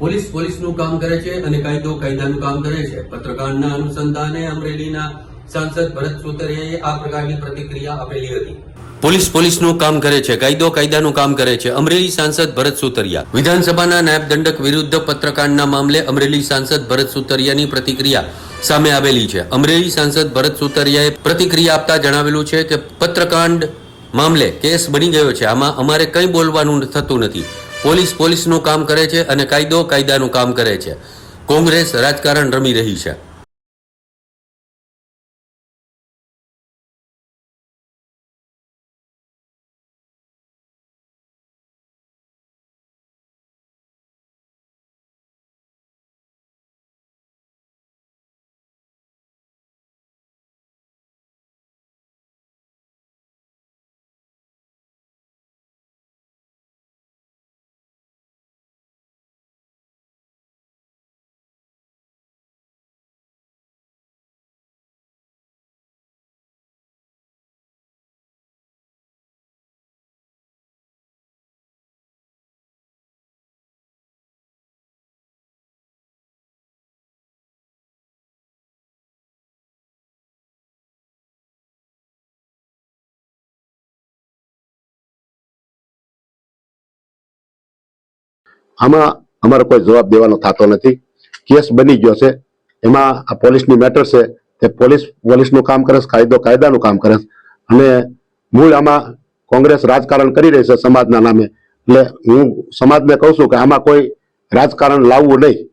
Police પોલીસનું કામ કરે છે અને કાયદો કાયદાનું કામ કરે છે. પત્રકારના અનુસંધાને અમરેલીના સાંસદ ભરત સુતરિયાએ આ પ્રકારની પ્રતિક્રિયા આપેલી હતી. પોલીસ પોલીસનું કામ કરે છે, કાયદો કાયદાનું કામ કરે છે, અમરેલી સાંસદ ભરત સુતરિયા. વિધાનસભાના નાયબ દંડક વિરુદ્ધ પત્રકાંડના મામલે અમરેલી સાંસદ ભરત સુતરિયાની પ્રતિક્રિયા સામે આવેલી છે. અમરેલી સાંસદ ભરત સુતરિયાએ પ્રતિક્રિયા આપતા જણાવેલું છે કે પત્રકાંડ મામલે કેસ બની ગયો છે. આમાં અમારે કંઈ બોલવાનું થતું નથી. પોલીસ પોલીસનું કામ કરે છે અને કાયદો કાયદાનું કામ કરે છે. કોંગ્રેસ રાજકારણ રમી રહી છે. આમાં અમારો કોઈ જવાબ દેવાનો થતો નથી. કેસ બની ગયો છે. એમાં આ પોલીસની મેટર છે. તે પોલીસ પોલીસનું કામ કરે છે, કાયદો કાયદાનું કામ કરે છે. અને મૂળ આમાં કોંગ્રેસ રાજકારણ કરી રહી છે સમાજના નામે. એટલે હું સમાજને કહું છું કે આમાં કોઈ રાજકારણ લાવવું નહીં.